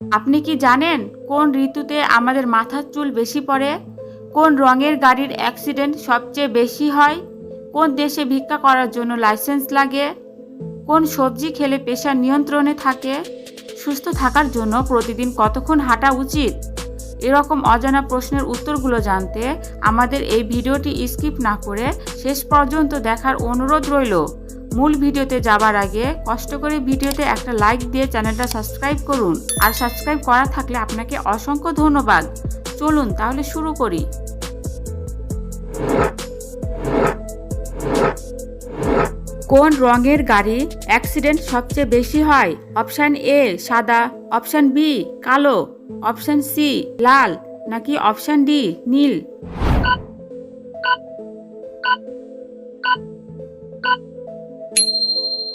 আপনি কি জানেন কোন ঋতুতে আমাদের মাথার চুল বেশি পড়ে? কোন রঙের গাড়ির অ্যাক্সিডেন্ট সবচেয়ে বেশি হয়? কোন দেশে ভিক্ষা করার জন্য লাইসেন্স লাগে? কোন সবজি খেলে পেশার নিয়ন্ত্রণে থাকে? সুস্থ থাকার জন্য প্রতিদিন কতক্ষণ হাঁটা উচিত? এরকম অজানা প্রশ্নের উত্তরগুলো জানতে আমাদের এই ভিডিওটি স্কিপ না করে শেষ পর্যন্ত দেখার অনুরোধ রইল। মূল ভিডিওতে যাবার আগে কষ্ট করে ভিডিওতে একটা লাইক দিয়ে চ্যানেলটা সাবস্ক্রাইব করুন। আর সাবস্ক্রাইব করা থাকলে আপনাকে অসংখ্য ধন্যবাদ। চলুন তাহলে শুরু করি। কোন রঙের গাড়ি অ্যাক্সিডেন্ট সবচেয়ে বেশি হয়? অপশান এ সাদা অপশান বি কালো অপশান সি লাল, নাকি অপশান ডি নীল?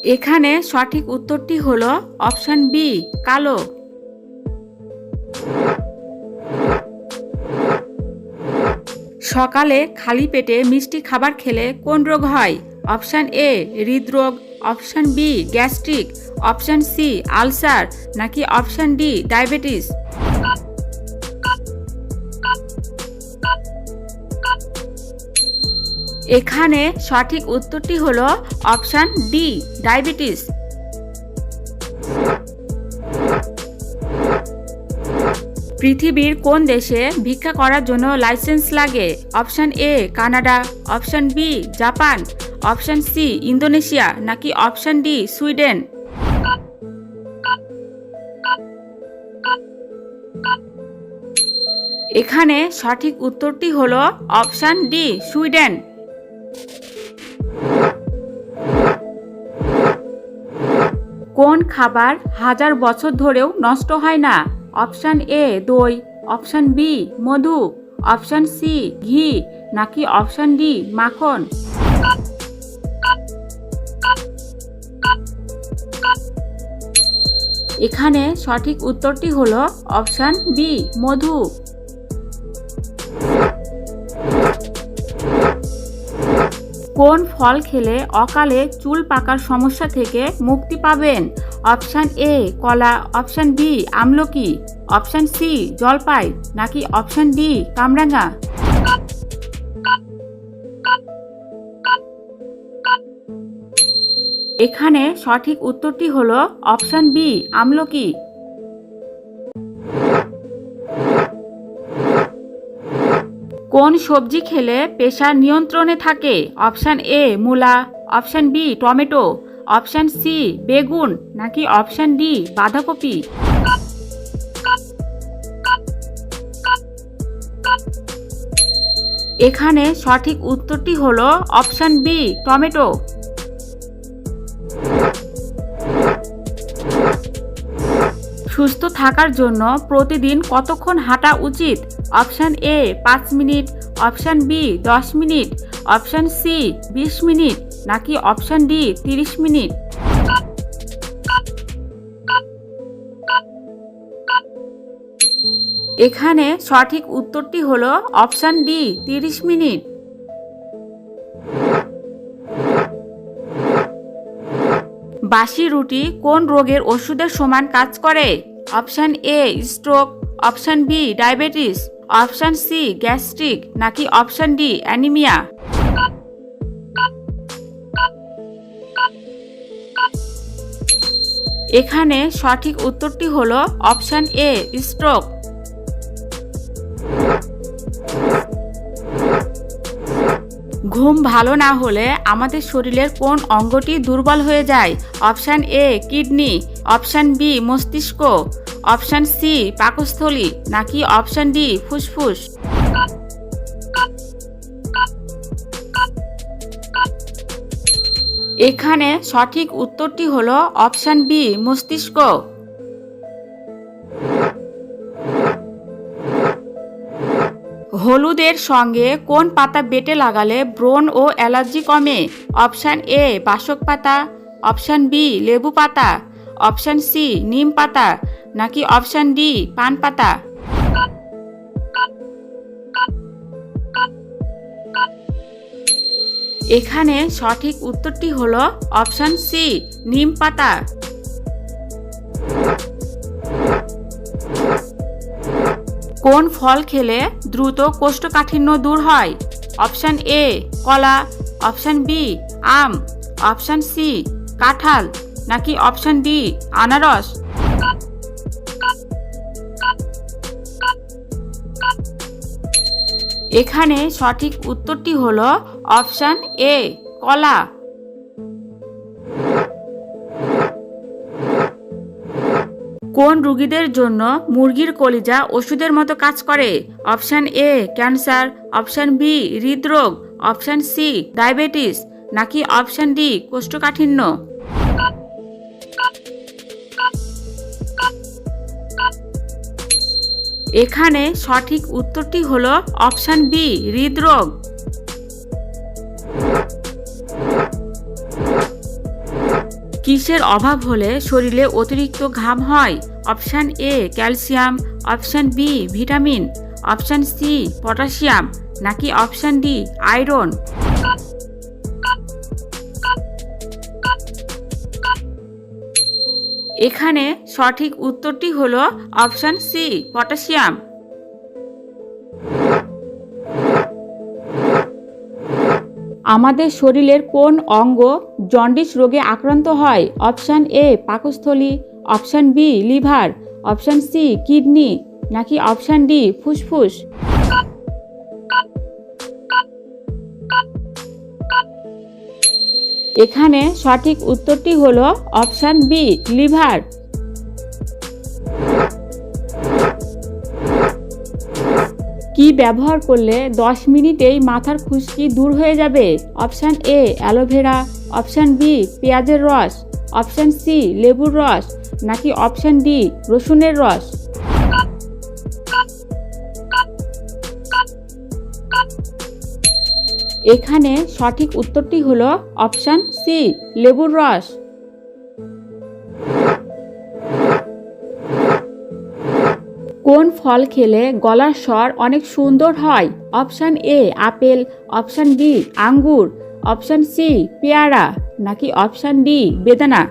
এখানে সঠিক উত্তরটি হলো অপশান বি কালো। সকালে খালি পেটে মিষ্টি খাবার খেলে কোন রোগ হয়? অপশান এ হৃদরোগ। Option B gastric. Option C ulcer. নাকি অপশান ডি ডায়াবেটিস? এখানে সঠিক উত্তরটি হলো অপশান ডি, ডায়াবেটিস। পৃথিবীর কোন দেশে ভিক্ষা করার জন্য লাইসেন্স লাগে? Option A, Canada. Option B, Japan. Option C, Indonesia. নাকি অপশান ডি, সুইডেন? এখানে সঠিক উত্তরটি হলো অপশান ডি, সুইডেন। কোন খাবার হাজার বছর ধরেও নষ্ট হয় না? অপশান এ দই। অপশান বি মধু। অপশান সি ঘি। নাকি অপশান ডি মাখন? এখানে সঠিক উত্তরটি হলো অপশান বি মধু। কোন ফল খেলে অকালে চুল পাকার সমস্যা থেকে মুক্তি পাবেন? অপশান এ কলা। অপশান বি আমলকি। অপশান সি জলপাই। নাকি অপশান ডি কামরাঙা? এখানে সঠিক উত্তরটি হলো অপশান বি আমলকি। কোন সবজি খেলে পেশার নিয়ন্ত্রণে থাকে? অপশান এ, মূলা। Option B, tomato. Option C, বেগুন। নাকি অপশান ডি, বাঁধাকপি? এখানে সঠিক উত্তরটি হলো অপশান বি, টমেটো। থাকার জন্য প্রতিদিন কতক্ষণ হাঁটা উচিত? অপশান এ পাঁচ মিনিট। অপশান বি দশ মিনিট। অপশান সি বিশ মিনিট। নাকি অপশান ডি তিরিশ মিনিট? এখানে সঠিক উত্তরটি হলো অপশান ডি তিরিশ মিনিট। বাসি রুটি কোন রোগের ওষুধের সমান কাজ করে? Option A stroke option B diabetes option C gastric নাকি অপশান ডি অ্যানিমিয়া এখানে সঠিক উত্তরটি হলো অপশান এ স্ট্রোক ঘুম ভালো না হলে আমাদের শরীরের কোন অঙ্গটি দুর্বল হয়ে যায়? Option A, kidney. Option B, মস্তিষ্ক। অপশান সি, পাকস্থলী। নাকি অপশান ডি, ফুসফুস? এখানে সঠিক উত্তরটি হলো অপশান বি, মস্তিষ্ক। হলুদের সঙ্গে কোন পাতা বেটে লাগালে ব্রণ ও অ্যালার্জি কমে? অপশান এ, বাসক পাতা। অপশান বি, লেবু পাতা। অপশান সি, নিম পাতা। নাকি অপশান ডি, পান পাতা? এখানে সঠিক উত্তরটি হল অপশান সি, নিম পাতা। কোন ফল খেলে দ্রুত কোষ্ঠকাঠিন্য দূর হয়? অপশান এ কলা। অপশান বি আম। অপশান সি কাঁঠাল। নাকি অপশান ডি আনারস? এখানে সঠিক উত্তরটি হলো অপশান এ কলা। কোন রোগীদের জন্য মুরগির কলিজা ওষুধের মতো কাজ করে? Option A, cancer, option B, হৃদরোগ, অপশান সি, ডায়াবেটিস, নাকি অপশান ডি, কোষ্ঠকাঠিন্য? এখানে সঠিক উত্তরটি হলো অপশান বি, হৃদরোগ। কিসের অভাব হলে শরীরে অতিরিক্ত ঘাম হয়? Option A calcium. Option B vitamin. Option C potassium. নাকি অপশান ডি আয়রন? এখানে সঠিক উত্তরটি হলো অপশান সি পটাশিয়াম। আমাদের শরীরের কোন অঙ্গ জন্ডিস রোগে আক্রান্ত হয়? অপশান এ, পাকস্থলী। Option B, liver. Option C, kidney. নাকি অপশান ডি, ফুসফুস? এখানে সঠিক উত্তরটি হলো অপশান বি, লিভার। কি ব্যবহার করলে 10 মিনিটেই মাথার খুশকি দূর হয়ে যাবে। Option A, aloe vera, option B, পেঁয়াজের রস, অপশান সি, লেবুর রস, নাকি অপশান ডি, রসুনের রস। এখানে সঠিক উত্তরটি হলো অপশান সি, লেবুর রস। কোন ফল খেলে গলার স্বর অনেক সুন্দর হয়? Option A, apple, option B, আঙ্গুর, অপশান সি, পেয়ারা, নাকি অপশান ডি, বেদানা?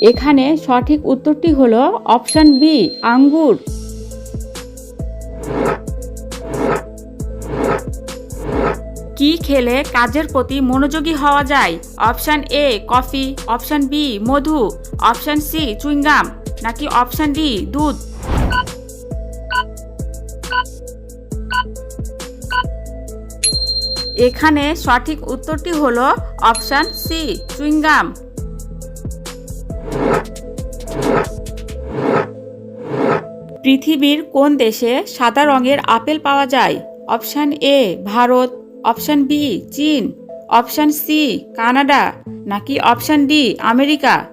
এখানে সঠিক উত্তরটি হলো অপশান বি, আঙ্গুর। কি খেলে কাজের প্রতি মনোযোগী হওয়া যায়? Option A coffee. Option B Madhu. Option C chewing gum. নাকি অপশান ডি দুধ? এখানে সঠিক উত্তরটি হলো অপশান সি চুইংগাম। পৃথিবীর কোন দেশে সাদা রঙের আপেল পাওয়া যায়? Option A Bharat. Option B, চীন। Option C, Canada. নাকি অপশান ডি, আমেরিকা।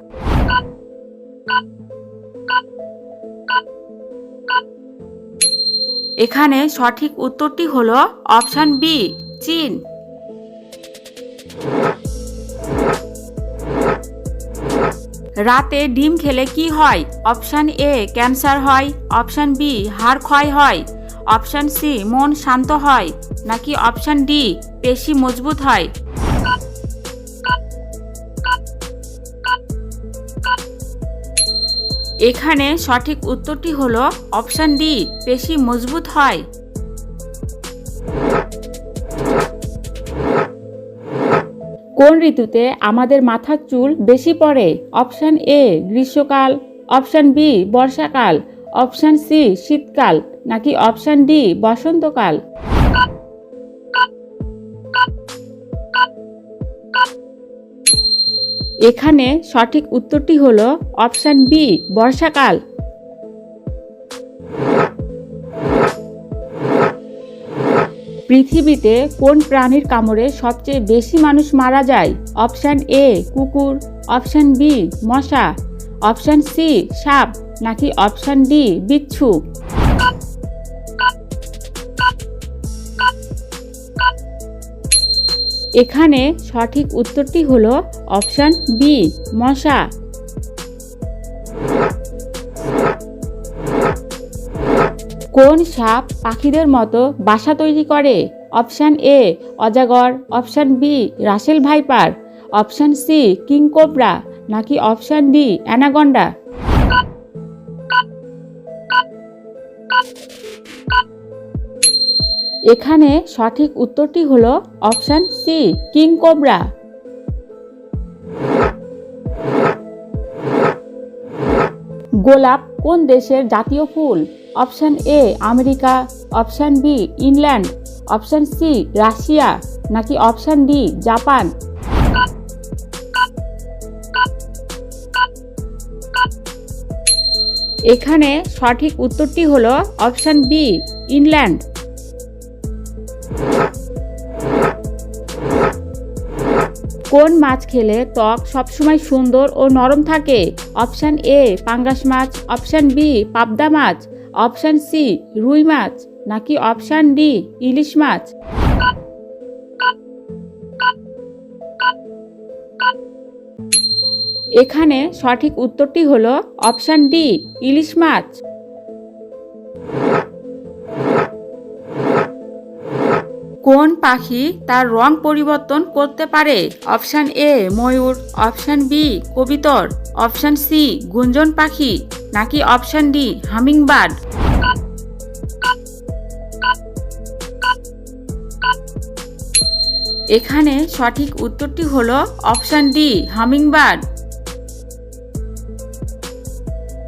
এখানে সঠিক উত্তরটি হলো অপশান বি, চীন। রাতে ডিম খেলে কি হয়? অপশান এ, ক্যান্সার হয়। অপশান বি, হাড় ক্ষয় হয়। অপশান সি, মন শান্ত হয়। নাকি অপশান ডি, পেশি মজবুত হয়? এখানে সঠিক উত্তরটি হলো অপশান ডি, পেশি মজবুত হয়। কোন ঋতুতে আমাদের মাথার চুল বেশি পড়ে? অপশান এ, গ্রীষ্মকাল। অপশান বি, বর্ষাকাল। অপশান সি, শীতকাল। নাকি অপশান ডি, বসন্তকাল? এখানে সঠিক উত্তরটি হলো অপশান বি, বর্ষাকাল। পৃথিবীতে কোন প্রাণীর কামড়ে সবচেয়ে বেশি মানুষ মারা যায়? অপশান এ, কুকুর। অপশান বি, মশা। অপশান সি, সাপ। নাকি অপশান ডি, বিচ্ছু? এখানে সঠিক উত্তরটি হলো অপশান বি, মশা। কোন সাপ পাখিদের মতো বাসা তৈরি করে? Option A, অজাগর। Option B, Russell viper. Option C king cobra নাকি অপশান ডি অ্যানাগন্ডা এখানে সঠিক উত্তরটি হলো অপশান সি কিং কোবরা। গোলাপ কোন দেশের জাতীয় ফুল? Option A America. Option B England. Option C Russia. নাকি অপশান ডি জাপান? এখানে সঠিক উত্তরটি হলো অপশান বি ইংল্যান্ড। কোন মাছ খেলে ত্বক সবসময় সুন্দর ও নরম থাকে? অপশান এ পাঙ্গাস মাছ। অপশান বি পাবদা মাছ। অপশান সি রুই মাছ। নাকি অপশান ডি ইলিশ মাছ? এখানে সঠিক উত্তরটি হলো অপশান ডি ইলিশ মাছ। কোন পাখি তার রং পরিবর্তন করতে পারে? অপশান এ, ময়ূর। অপশান বি, কবিতর। অপশান সি, গুঞ্জন পাখি। নাকি অপশান ডি, হামিংবার্ড? এখানে সঠিক উত্তরটি হলো অপশান ডি, হামিংবার্ড।